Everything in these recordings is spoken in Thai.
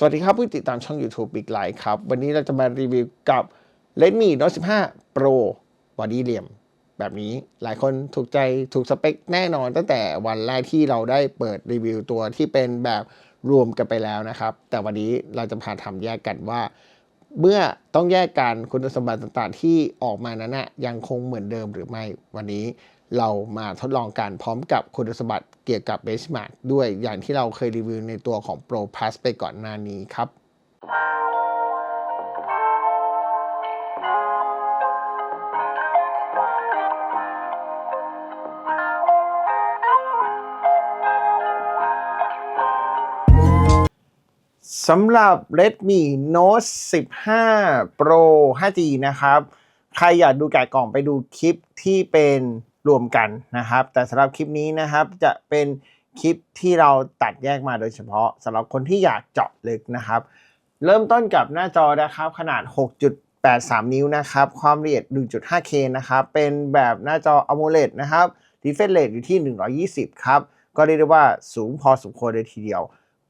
สวัสดีครับผู้ติดตามช่อง YouTube Big Light ครับ วันนี้เราจะมารีวิวกับ Redmi Note 15 Pro Body เหลี่ยม แบบนี้หลายคนถูกใจถูกสเปคแน่นอนตั้งแต่วันแรกที่เราได้เปิดรีวิวตัวที่เป็นแบบรวมกันไปแล้วนะครับ แต่วันนี้เราจะพาทำแยกกันว่า เมื่อต้องแยกกันคุณสมบัติต่างๆ ที่ออกมานั้นนะยังคงเหมือนเดิมหรือไม่วันนี้ เรามาทดลองกันพร้อมกับคุณสมบัติเกี่ยวกับ Benchmark ด้วยอย่างที่เราเคยรีวิวในตัวของ Pro Plus ไปก่อนหน้านี้ครับสำหรับ Redmi Note 15 Pro 5G นะครับ ใครอยากดูแกะกล่องไปดูคลิปที่เป็น รวมกันนะครับ แต่สำหรับคลิปนี้นะครับจะเป็นคลิปที่เราตัดแยกมาโดยเฉพาะสำหรับคนที่อยากเจาะลึกนะครับ เริ่มต้นกับหน้าจอนะครับขนาด 6.83 นิ้วนะครับ ความละเอียด 1.5K นะครับ เป็นแบบหน้าจอ AMOLED นะครับ refresh rate อยู่ที่ 120 ครับ ก็เรียกได้ว่าสูงพอสมควรเลยทีเดียว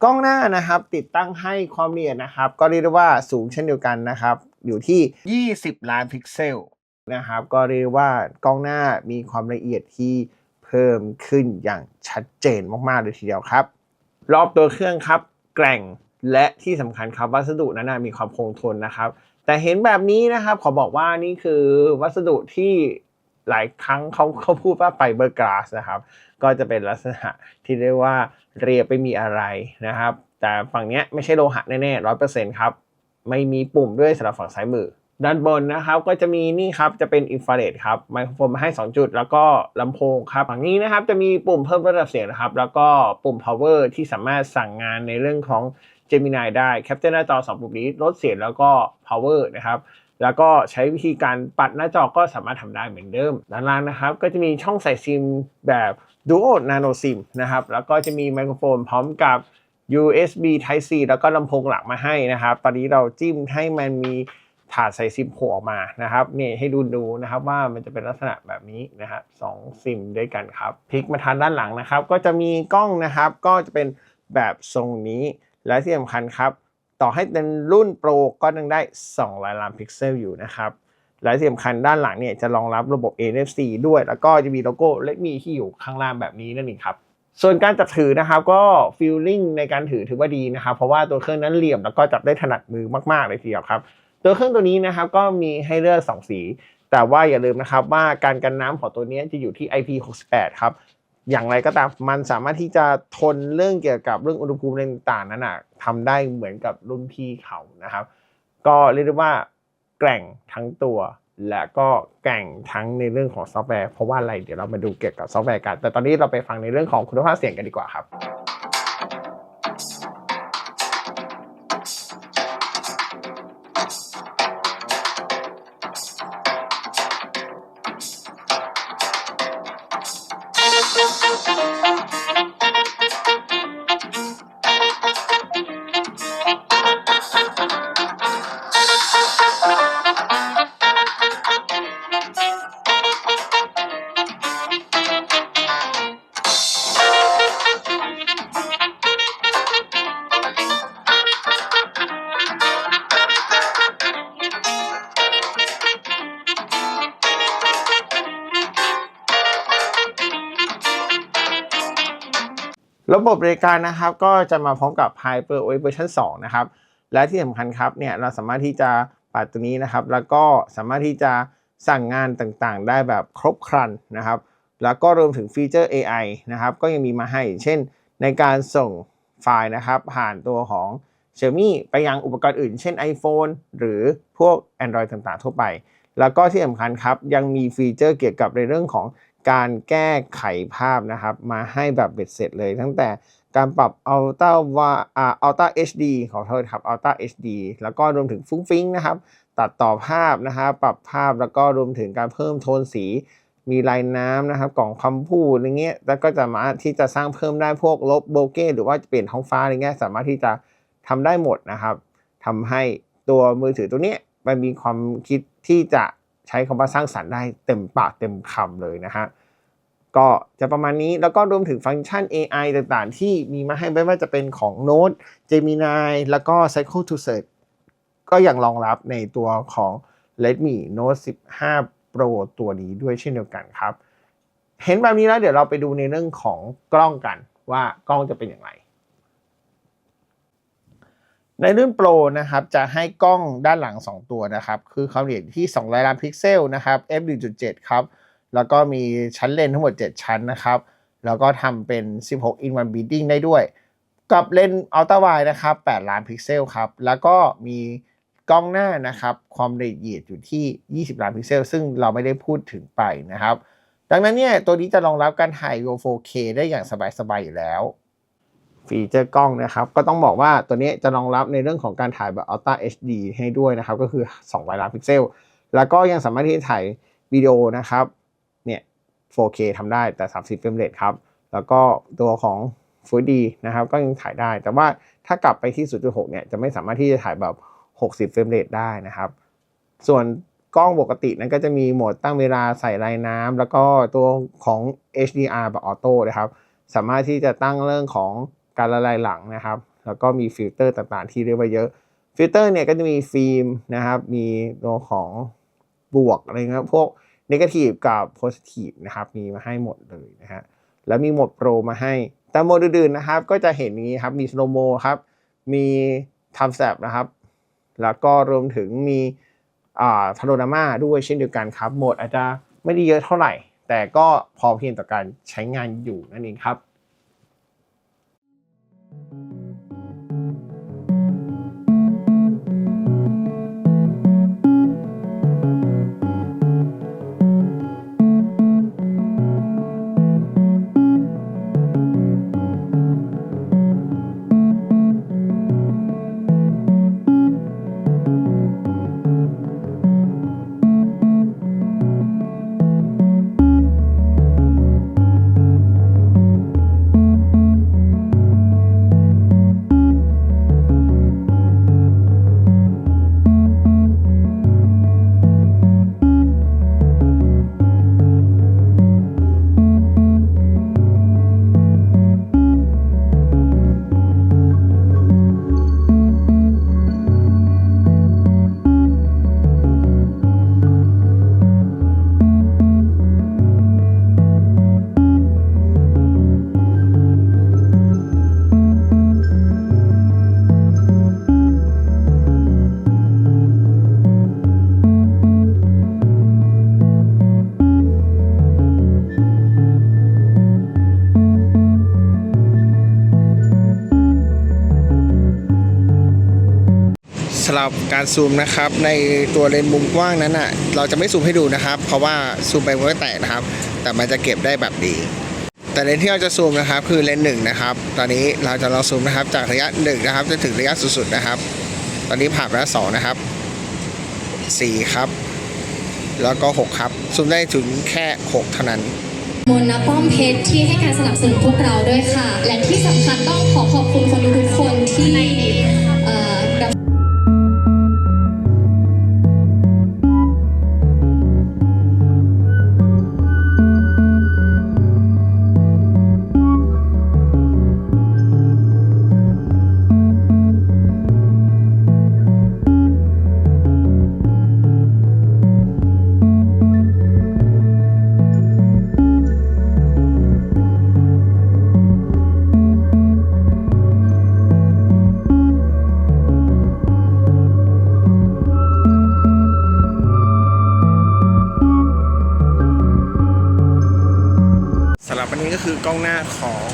กล้องหน้านะครับติดตั้งให้ความละเอียดนะครับ ก็เรียกได้ว่าสูงเช่นเดียวกันนะครับ อยู่ที่ 20 ล้านพิกเซล นะครับก็เรียกว่ากล้องหน้ามีความละเอียดที่เพิ่มขึ้นอย่างชัดเจนมากๆเลยทีเดียวครับ รอบตัวเครื่องครับแกร่งและที่สำคัญครับวัสดุนั้นมีความคงทนนะครับ แต่เห็นแบบนี้นะครับขอบอกว่านี่คือวัสดุที่หลายครั้งเขาเขาพูดว่าไฟเบอร์กลาสนะครับ ก็จะเป็นลักษณะที่เรียกว่าเรียบไม่มีอะไรนะครับ แต่ฝั่งนี้ไม่ใช่โลหะแน่ๆร้อยเปอร์เซ็นต์ครับ ไม่มีปุ่มด้วยสำหรับฝั่งซ้ายมือ ด้านบนนะครับก็จะมีนี่ครับจะเป็นอินฟราเรดครับไมโครโฟนมาให้ 2 จุด แล้วก็ลำโพงครับฝั่งนี้นะครับจะมีปุ่มเพิ่มระดับเสียงนะครับ แล้วก็ปุ่ม power ที่สามารถสั่งงานในเรื่องของ Gemini ได้แคปเจอร์หน้าจอ2ปุ่มนี้ลดเสียงแล้วก็ power นะครับแล้วก็ใช้วิธีการปัดหน้าจอก็สามารถทำได้เหมือนเดิม ด้านล่างนะครับ ก็จะมีช่องใส่ซิมแบบ Duo Nano SIM นะครับ แล้วก็จะมีไมโครโฟนพร้อมกับ USB Type C แล้วก็ลำโพงหลักมาให้นะครับ ตอนนี้เราจิ้มให้มันมี ถาดใส่ซิมโผล่ออกมานะครับนี่ให้ดูดูนะครับว่ามันจะเป็นลักษณะแบบนี้นะครับสองซิมด้วยกันครับพลิกมาทางด้านหลังนะครับ ก็จะมีกล้องนะครับ ก็จะเป็นแบบทรงนี้และที่สำคัญครับ ต่อให้เป็นรุ่นโปรก็ยังได้200ล้านพิกเซลอยู่นะครับและที่สำคัญด้านหลังเนี่ยจะรองรับระบบ NFC ด้วย แล้วก็จะมีโลโก้เล m มีที่อยู่ข้างล่างแบบนี้นั่นเองครับส่วนการจับถือนะครับก็ฟีลลิ่งในการถือถือว่าดีนะครับ เพราะว่าตัวเครื่องนั้นเหลี่ยมแล้วก็จับได้ถนัดมือมากๆเลยทีเดียวครับ ตัวเครื่องตัวนี้นะครับก็มีให้เลือก 2 สี แต่ว่าอย่าลืมนะครับว่าการกันน้ำของตัวนี้จะอยู่ที่ IP68 ครับอย่างไรก็ตามมันสามารถที่จะทนเรื่องเกี่ยวกับเรื่องอุณหภูมิต่างๆนั้นนะทำได้เหมือนกับรุ่นพี่เขานะครับ ก็เรียกได้ว่าแกร่งทั้งตัว และก็แกร่งทั้งในเรื่องของซอฟต์แวร์เพราะว่าอะไรเดี๋ยวเรามาดูเกี่ยวกับซอฟต์แวร์กัน แต่ตอนนี้เราไปฟังในเรื่องของคุณภาพเสียงกันดีกว่าครับ ระบบบริการนะครับก็จะมาพร้อมกับ Hyper OS เวอร์ชัน2นะครับ และที่สำคัญครับเนี่ยเราสามารถที่จะปัดตัวนี้นะครับ แล้วก็สามารถที่จะสั่งงานต่างๆ ได้แบบครบครันนะครับ แล้วก็รวมถึงฟีเจอร์ AI นะครับ ก็ยังมีมาให้ เช่น ในการส่งไฟล์นะครับ ผ่านตัวของ Xiaomi ไปยังอุปกรณ์อื่น เช่น iPhone หรือพวก Android ต่างๆ ทั่วไป แล้วก็ที่สำคัญครับ ยังมีฟีเจอร์เกี่ยวกับในเรื่องของ การแก้ไขภาพนะครับ มาให้แบบเบ็ดเสร็จเลย ตั้งแต่การปรับ Ultra ว่าอ่า Ultra HD ขอโทษครับ Ultra HD แล้วก็รวมถึงฟุ้งฟิ้งนะครับ ตัดต่อภาพนะครับปรับภาพแล้วก็รวมถึงการเพิ่มโทนสีมีลายน้ำนะครับกล่องคำพูดอะไรเงี้ย แล้วก็จะมาที่จะสร้างเพิ่มได้พวกลบโบเก้หรือว่าเปลี่ยนท้องฟ้าอะไรเงี้ยสามารถที่จะทำได้หมดนะครับทำให้ตัวมือถือตัวเนี้ยมันมีความคิดที่จะ ใช้คำว่าสร้างสรรค์ได้เต็มปากเต็มคำเลยนะฮะก็จะประมาณนี้แล้วก็รวมถึงฟังก์ชัน AI ต่างๆ ที่มีมาให้ไม่ว่าจะเป็นของ Note Gemini แล้วก็ Cycle to Search ก็ยังรองรับในตัวของ Redmi Note 15 Pro ตัวนี้ด้วยเช่นเดียวกันครับ เห็นแบบนี้แล้วเดี๋ยวเราไปดูในเรื่องของกล้องกันว่ากล้องจะเป็นอย่างไร ในรุ่น Pro นะครับจะให้กล้องด้านหลัง 2 ตัวนะครับคือความละเอียดที่2ล้านพิกเซลนะครับ f 1.7ครับแล้วก็มีชั้นเลนทั้งหมด 7 ชั้นนะครับแล้วก็ทำเป็น 16 in 1 beating ได้ด้วย กับเลนส์อัลตราไวนะครับ8ล้านพิกเซลครับแล้วก็มีกล้องหน้านะครับความละเอียดอยู่ที่ 20 ล้านพิกเซล ซึ่งเราไม่ได้พูดถึงไปนะครับ ดังนั้นเนี่ยตัวนี้จะรองรับการถ่าย 4K ได้อย่างสบายๆอยู่แล้ว ฟีเจอร์กล้องนะครับ ก็ต้องบอกว่าตัวนี้จะรองรับในเรื่องของการถ่ายแบบ Ultra HD ให้ด้วยนะครับ ก็คือ200ล้านพิกเซล แล้วก็ยังสามารถที่จะถ่ายวิดีโอนะครับ เนี่ย 4K ทำได้แต่ 30 เฟรมเรทครับ แล้วก็ตัวของ Full HD นะครับ ก็ยังถ่ายได้ แต่ว่าถ้ากลับไปที่ 0.6 เนี่ย จะไม่สามารถที่จะถ่ายแบบ 60 เฟรมเรทได้นะครับ ส่วนกล้องปกตินั้นก็จะมีโหมดตั้งเวลาใส่ลายน้ำ แล้วก็ตัวของ HDR แบบออโต้นะครับ สามารถที่จะตั้งเรื่องของ การละลายหลังนะครับ แล้วก็มีฟิลเตอร์ต่างๆ ที่เรียกว่าเยอะฟิลเตอร์เนี่ยก็จะมีฟิล์มนะครับ มีตัวของบวกอะไรเงี้ยพวกนกาทีฟกับโพซิทีฟนะครับ มีมาให้หมดเลยนะฮะแล้วมีโหมดโปรมาให้แต่โหมดอื่นๆนะครับ ก็จะเห็นอย่างนี้ครับมีสโลโมครับมีทำแซบนะครับ แล้วก็รวมถึงมีอ่าพาโนรามาด้วยเช่นเดียวกันครับโหมดอาจจะไม่ได้เยอะเท่าไหร่ แต่ก็พอเพียงต่อการใช้งานอยู่นั่นเองครับ สำหรับการซูมนะครับ ในตัวเลนส์มุมกว้างนั้นอะเราจะไม่ซูมให้ดูนะครับ เพราะว่าซูมไปมันก็แตกนะครับ แต่มันจะเก็บได้แบบดี แต่เลนส์ที่เราจะซูมนะครับคือเลนส์หนึ่งนะครับ ตอนนี้เราจะลองซูมนะครับ จากระยะหนึ่งนะครับจนถึงระยะสุดๆนะครับ ตอนนี้ผ่านไปแล้วสองนะครับสี่ครับ แล้วก็หกครับซูมได้ถึงแค่หกเท่านั้นมนต์ป้อมเพชรที่ให้การสนับสนุนพวกเราด้วยค่ะ และที่สำคัญต้องขอขอบคุณคนทุกคนที่ นนี้ก็คือกล้องหน้าของ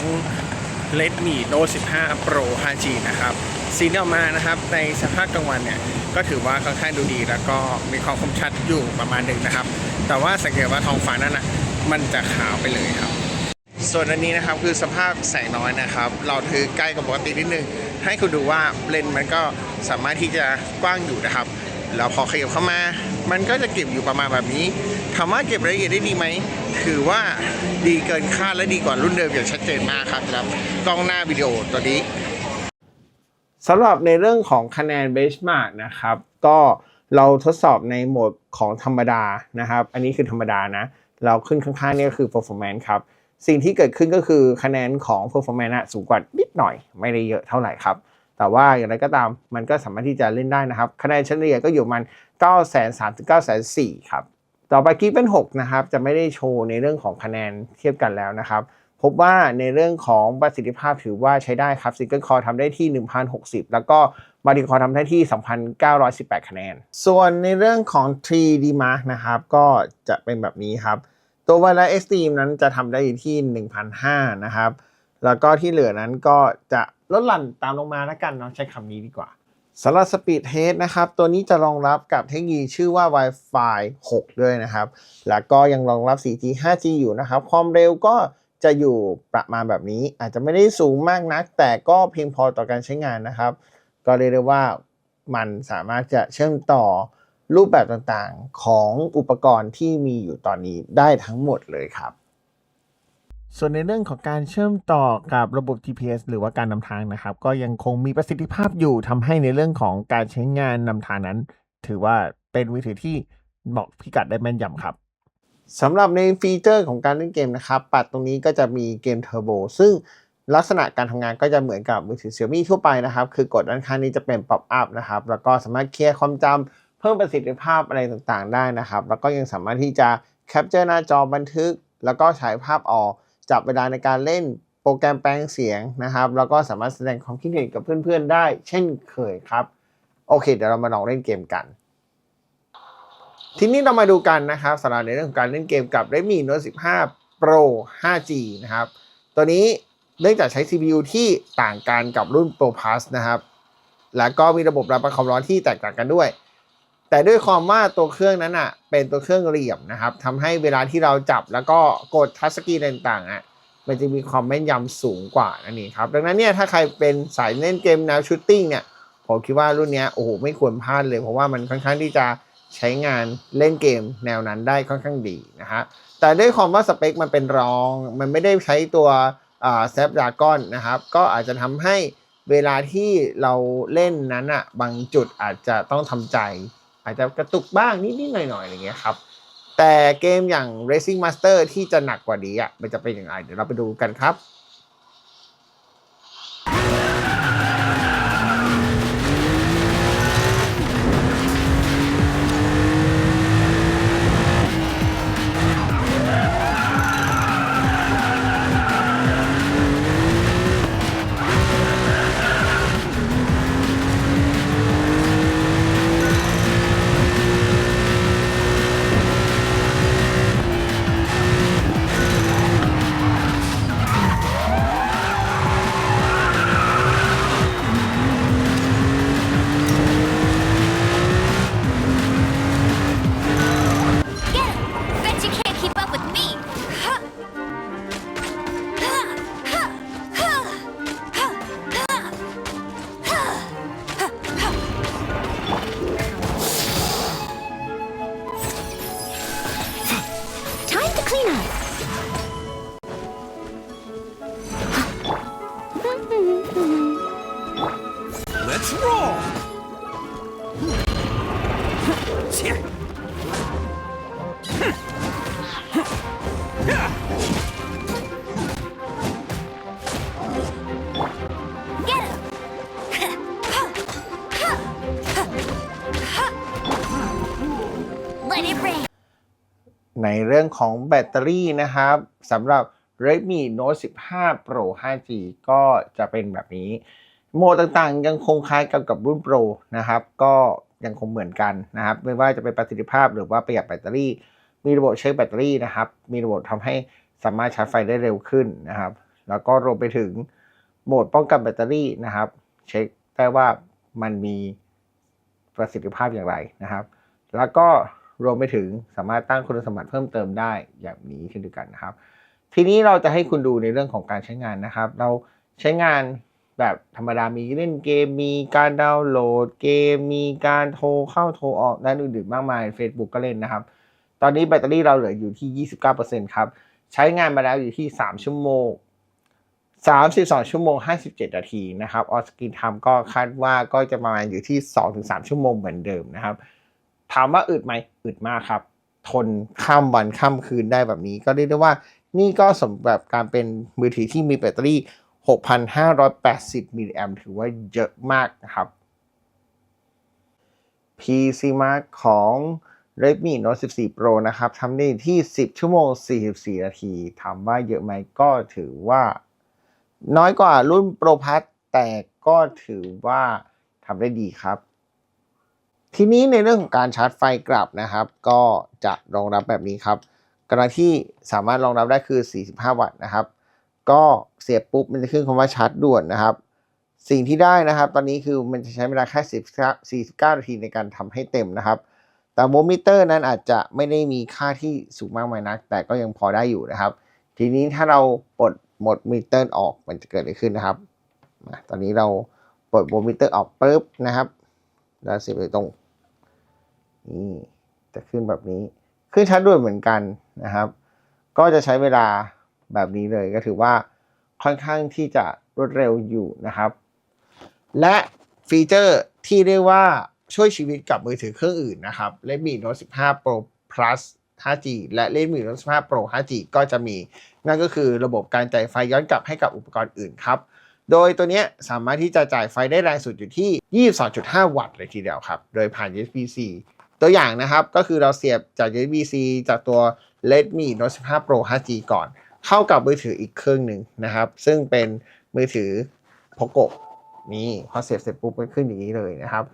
Redmi Note 15 Pro 5G นะครับสีที่ออกมานะครับในสภาพกลางวันเนี่ยก็ถือว่าค่อนข้างดูดีแล้วก็มีความคมชัดอยู่ประมาณหนึ่งนะครับ แต่ว่าสังเกตว่าท้องฟ้านั่นนะมันจะขาวไปเลยครับ ส่วนอันนี้นะครับคือสภาพแสงน้อยนะครับ เราถือใกล้กับปกตินิดนึง ให้คุณดูว่าเลนมันก็สามารถที่จะกว้างอยู่นะครับแล้วพอขยับเข้ามา มันก็จะเก็บอยู่ประมาณแบบนี้ ถามว่าเก็บรายละเอียดได้ดีไหมถือว่าดีเกินคาดและดีกว่ารุ่นเดิมอย่างชัดเจนมากครับสำหรับกล้องหน้าวิดีโอตัวนี้สำหรับในเรื่องของคะแนนเบสมาร์กนะครับ ก็เราทดสอบในโหมดของธรรมดานะครับ อันนี้คือธรรมดานะแล้วขึ้นข้างๆนี่ก็คือ performance ครับ สิ่งที่เกิดขึ้นก็คือคะแนนของ performance สูงกว่านิดหน่อย ไม่ได้เยอะเท่าไหร่ครับ แต่ว่าอย่างไรก็ตามมันก็สามารถที่จะเล่นได้นะครับ คะแนนเฉลี่ยก็อยู่มัน 9 3 0 0 0ถึง9 4 0 0 0ครับ ต่อไปกิ๊เป็น6นะครับจะไม่ได้โชว์ในเรื่องของคะแนนเทียบกันแล้วนะครับ พบว่าในเรื่องของประสิทธิภาพถือว่าใช้ได้ครับ Single Core ทำได้ที่ 1060 แล้วก็มาดิคอทำได้ที่ 2,918 คะแนน ส่วนในเรื่องของ 3D Mark นะครับก็จะเป็นแบบนี้ครับ ตัว Wireless Extreme นั้นจะทำได้ที่1,500นะครับแล้วก็ที่เหลือนั้นก็จะลดหลั่นตามลงมาแล้วกันเนาะใช้คำนี้ดีกว่า สำหรับ Speed Test นะครับ ตัวนี้จะรองรับกับเทคโนโลยีชื่อว่า Wi-Fi 6 ด้วยนะครับ แล้วก็ยังรองรับ 4G 5G อยู่นะครับ ความเร็วก็จะอยู่ประมาณแบบนี้ อาจจะไม่ได้สูงมากนัก แต่ก็เพียงพอต่อการใช้งานนะครับ ก็เรียกได้ว่ามันสามารถจะเชื่อมต่อรูปแบบต่างๆ ของอุปกรณ์ที่มีอยู่ตอนนี้ได้ทั้งหมดเลยครับ ส่วนในเรื่องของการเชื่อมต่อกับระบบ GPS หรือว่าการนำทางนะครับ ก็ยังคงมีประสิทธิภาพอยู่ทำให้ในเรื่องของการใช้งานนำทางนั้น ถือว่าเป็นมือถือที่บอกพิกัดได้แม่นยำครับสำหรับในฟีเจอร์ของการเล่นเกมนะครับ ปัดตรงนี้ก็จะมีเกมเทอร์โบซึ่งลักษณะการทำงานก็จะเหมือนกับมือถือ Xiaomi ทั่วไปนะครับ คือกดด้านข้างนี้จะเป็น pop up นะครับ แล้วก็สามารถเคลียร์ความจำเพิ่มประสิทธิภาพอะไรต่างๆ ได้นะครับ แล้วก็ยังสามารถที่จะแคปเจอร์หน้าจอบันทึก แล้วก็ฉายภาพออก จับเวลาในการเล่นโปรแกรมแปลงเสียงนะครับ แล้วก็สามารถแสดงความคิดเห็นกับเพื่อนๆได้ เช่นเคยครับ โอเค เดี๋ยวเรามาลองเล่นเกมกัน ทีนี้เรามาดูกันนะครับสำหรับในเรื่องของการเล่นเกมกับ Redmi Note 15 Pro 5G นะครับ ตัวนี้เนื่องจากใช้ CPU ที่ต่างกันกับรุ่น Pro Plus นะครับ แล้วก็มีระบบระบายความร้อนที่แตกต่างกันด้วย แต่ด้วยความว่าตัวเครื่องนั้นอะเป็นตัวเครื่องเหลี่ยมนะครับทำให้เวลาที่เราจับแล้วก็กดทัชสกรีนต่างๆอะมันจะมีความแม่นยำสูงกว่านั่นเองครับ ดังนั้นเนี่ยถ้าใครเป็นสายเล่นเกมแนวชูตติ้งเนี่ยผมคิดว่ารุ่นนี้โอ้โหไม่ควรพลาดเลย เพราะว่ามันค่อนข้างที่จะใช้งานเล่นเกมแนวนั้นได้ค่อนข้างดีนะฮะแต่ด้วยความว่าสเปคมันเป็นรอง มันไม่ได้ใช้ตัวแซฟดากอนนะครับ ก็อาจจะทำให้เวลาที่เราเล่นนั้นอะบางจุดอาจจะต้องทำใจ อาจจะกระตุกบ้างนิดๆหน่อยๆอะไรเงี้ยครับแต่เกมอย่าง Racing Master ที่จะหนักกว่านี้อะมันจะเป็นอย่างไรเดี๋ยวเราไปดูกันครับ รื่องของแบตเตอรี่นะครับสำหรับ Redmi Note 15 Pro 5G ก็จะเป็นแบบนี้ โหมดต่างๆ ยังคงคล้ายกับกับรุ่น Pro นะครับ ก็ยังคงเหมือนกันนะครับ ไม่ว่าจะเป็นประสิทธิภาพหรือว่าประหยัดแบตเตอรี่ มีระบบเช็คแบตเตอรี่นะครับ มีระบบทำให้สามารถชาร์จไฟได้เร็วขึ้นนะครับ แล้วก็รวมไปถึงโหมดป้องกันแบตเตอรี่นะครับ เช็คได้ว่ามันมีประสิทธิภาพอย่างไรนะครับ แล้วก็ รวมไปถึงสามารถตั้งคุณสมบัติเพิ่มเติมได้อย่างนี้เช่นเดียวกันนะครับ ทีนี้เราจะให้คุณดูในเรื่องของการใช้งานนะครับ เราใช้งานแบบธรรมดา มีเล่นเกม มีการดาวน์โหลดเกม มีการโทรเข้าโทรออกด้านอื่นๆ มากมาย Facebook ก็เล่นนะครับ ตอนนี้แบตเตอรี่เราเหลืออยู่ที่ 29%ครับ ใช้งานมาแล้วอยู่ที่ 3 ชั่วโมง 32 ชั่วโมง 57 นาทีนะครับ ออสกินทำก็คาดว่าก็จะประมาณอยู่ที่ 2-3 ชั่วโมงเหมือนเดิมนะครับ ถามว่าอึดไหมอึดมากครับ ทนข้ามวันข้ามคืนได้แบบนี้ ก็เรียกได้ว่านี่ก็สมแบบการเป็นมือถือที่มีแบตเตอรี่ 6,580มิลลิแอมถือว่าเยอะมากนะครับ PC Mark ของ Redmi Note 14 Pro นะครับทำได้ที่ 10 ชั่วโมง 44 นาทีถามว่าเยอะไหมก็ถือว่า น้อยกว่ารุ่น Pro Plus แต่ก็ถือว่าทำได้ดีครับ ทีนี้ในเรื่องของการชาร์จไฟกลับนะครับ ก็จะรองรับแบบนี้ครับกรณีที่สามารถรองรับได้คือ 45 วัตต์นะครับ ก็เสียบปุ๊บมันจะขึ้นคำว่าชาร์จด่วนนะครับ สิ่งที่ได้นะครับ ตอนนี้คือมันจะใช้เวลาแค่49นาทีในการทำให้เต็มนะครับ แต่โวลต์มิเตอร์นั้นอาจจะไม่ได้มีค่าที่สูงมากมายนัก แต่ก็ยังพอได้อยู่นะครับ ทีนี้ถ้าเราปลดโหมดมิเตอร์ออกมันจะเกิดอะไรขึ้นนะครับ ตอนนี้เราปลดโวลต์มิเตอร์ออกปุ๊บนะครับแล้วเสียบไปตรง นี่จะขึ้นแบบนี้ ขึ้นชัดด้วยเหมือนกันนะครับ ก็จะใช้เวลาแบบนี้เลยก็ถือว่าค่อนข้างที่จะรวดเร็วอยู่นะครับ และฟีเจอร์ที่เรียกว่าช่วยชีวิตกับมือถือเครื่องอื่นนะครับ Redmi Note 15 Pro Plus 5G และ Redmi Note 15 Pro 5G ก็จะมี นั่นก็คือระบบการจ่ายไฟย้อนกลับให้กับอุปกรณ์อื่นครับ โดยตัวนี้สามารถที่จะจ่ายไฟได้แรงสุดอยู่ที่ 22.5 วัตต์เลยทีเดียวครับ โดยผ่าน USB-C ตัวอย่างนะครับ ก็คือเราเสียบจาก USB-C จากตัว Redmi Note 15 Pro 5G ก่อน เข้ากับมือถืออีกเครื่องหนึ่งนะครับ ซึ่งเป็นมือถือ Poco นี่พอเสียบเสร็จปุ๊บมันขึ้นอย่างนี้เลยนะครับ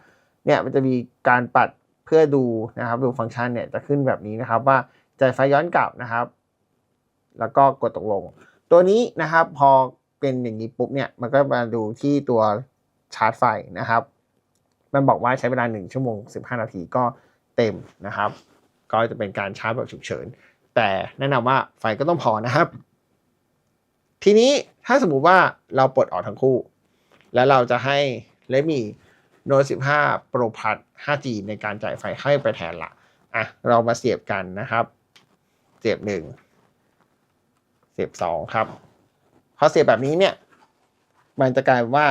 เนี่ยมันจะมีการปัดเพื่อดูนะครับดูฟังก์ชันเนี่ยจะขึ้นแบบนี้นะครับ ว่าจ่ายไฟย้อนกลับนะครับ แล้วก็กดตกลง ตัวนี้นะครับพอเป็นอย่างนี้ปุ๊บเนี่ยมันก็มาดูที่ตัวชาร์จไฟนะครับ มันบอกว่าใช้เวลา 1 ชั่วโมง 15 นาทีก็ เต็มนะครับ ก็จะเป็นการชาร์จแบบฉุกเฉิน แต่แนะนำว่าไฟก็ต้องพอนะครับ ทีนี้ถ้าสมมุติว่าเราปลดออกทั้งคู่ แล้วเราจะให้ Redmi Note 15 Pro Plus 5G ในการจ่ายไฟให้ไปแทนละอะเรามาเสียบกันนะครับ เสียบหนึ่งเสียบสองครับพอเสียบแบบนี้เนี่ย มันจะกลายว่า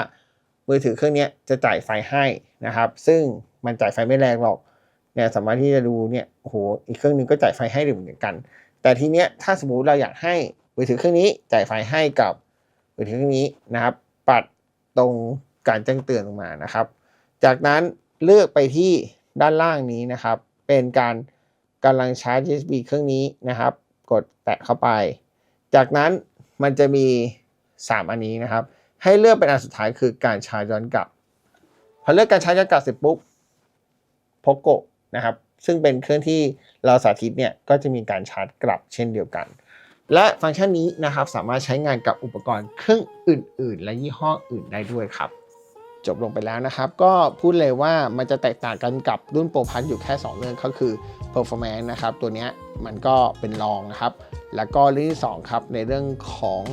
มือถือเครื่องนี้จะจ่ายไฟให้นะครับ ซึ่งมันจ่ายไฟไม่แรงหรอก เนี่ยสามารถที่จะดูเนี่ยโอ้โหอีกเครื่องหนึงก็จ่ายไฟให้เหมือนกัน แต่ทีเนี้ยถ้าสมมติเราอยากให้มือถือเครื่องนี้จ่ายไฟให้กับมือถือเครื่องนี้นะครับ ปัดตรงการแจ้งเตือนลงมานะครับ จากนั้นเลือกไปที่ด้านล่างนี้นะครับ เป็นการกำลังชาร์จ USB เครื่องนี้นะครับ กดแตะเข้าไป จากนั้นมันจะมี 3 อันนี้นะครับ ให้เลือกเป็นอันสุดท้ายคือการชาร์จย้อนกลับ พอเลือกการชาร์จย้อนกลับเสร็จปุ๊บโพโก นะครับ ซึ่งเป็นเครื่องที่เราสาธิตเนี่ยก็จะมีการชาร์จกลับเช่นเดียวกัน และฟังก์ชันนี้นะครับสามารถใช้งานกับอุปกรณ์เครื่องอื่น ๆ และยี่ห้ออื่นได้ด้วยครับจบลงไปแล้วนะครับ ก็พูดเลยว่ามันจะแตกต่างกันกับรุ่นโปรพัทอยู่แค่ 2 เรื่องก็คือ performance นะครับ ตัวนี้มันก็เป็นรองนะครับ แล้วก็เรื่องที่2ครับในเรื่องของ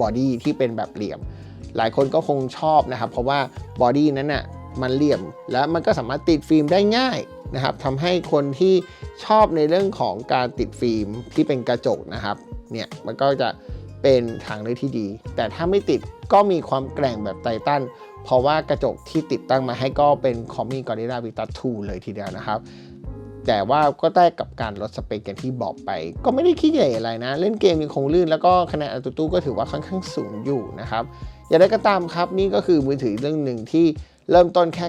บอดี้ที่เป็นแบบเหลี่ยม หลายคนก็คงชอบนะครับ เพราะว่าบอดี้นั้นน่ะ มันเหลี่ยม และมันก็สามารถติดฟิล์มได้ง่ายนะครับทำให้คนที่ชอบในเรื่องของการติดฟิล์มที่เป็นกระจกนะครับเนี่ยมันก็จะเป็นทางเลือกที่ดี แต่ถ้าไม่ติดก็มีความแกร่งแบบไททันเพราะว่ากระจกที่ติดตั้งมาให้ก็เป็นคอมมี่กอริลลาวิตัส2เลยทีเดียวนะครับ แต่ว่าก็ได้กับการลดสเปคกันที่บอกไป ก็ไม่ได้ขี้ใหญ่อะไรนะ เล่นเกมยังคงลื่นแล้วก็คะแนนอัตตู้ก็ถือว่าค่อนข้างสูงอยู่นะครับ อย่างไรก็ตามครับนี่ก็คือมือถือเรื่องหนึ่งที่เริ่มต้นแค่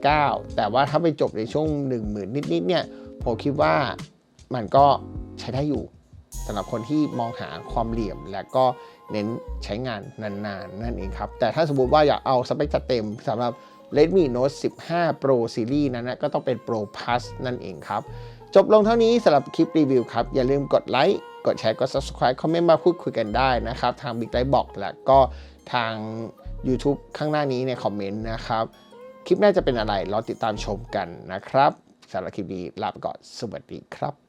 9,900 แต่ว่าถ้าไปจบในช่วง 10,000 นิดๆเนี่ยผมคิดว่ามันก็ใช้ได้อยู่สำหรับคนที่มองหาความเหลี่ยมและก็เน้นใช้งานนานๆ นั่นเองครับ แต่ถ้าสมมติว่าอยากเอาสเปคจัดเต็มสำหรับ Redmi Note 15 Pro Series นั้นนะก็ต้องเป็น Pro Plus นั่นเองครับ จบลงเท่านี้สำหรับคลิปรีวิวครับ อย่าลืมกดไลค์กดแชร์กด Subscribe คอมเมนต์มาพูดคุยกันได้นะครับ ทาง Big Light Box และก็ทาง YouTube ข้างหน้านี้ในคอมเมนต์นะครับ คลิปหน้าจะเป็นอะไรรอติดตามชมกันนะครับสำหรับคลิปนี้ลาไปก่อนสวัสดีครับ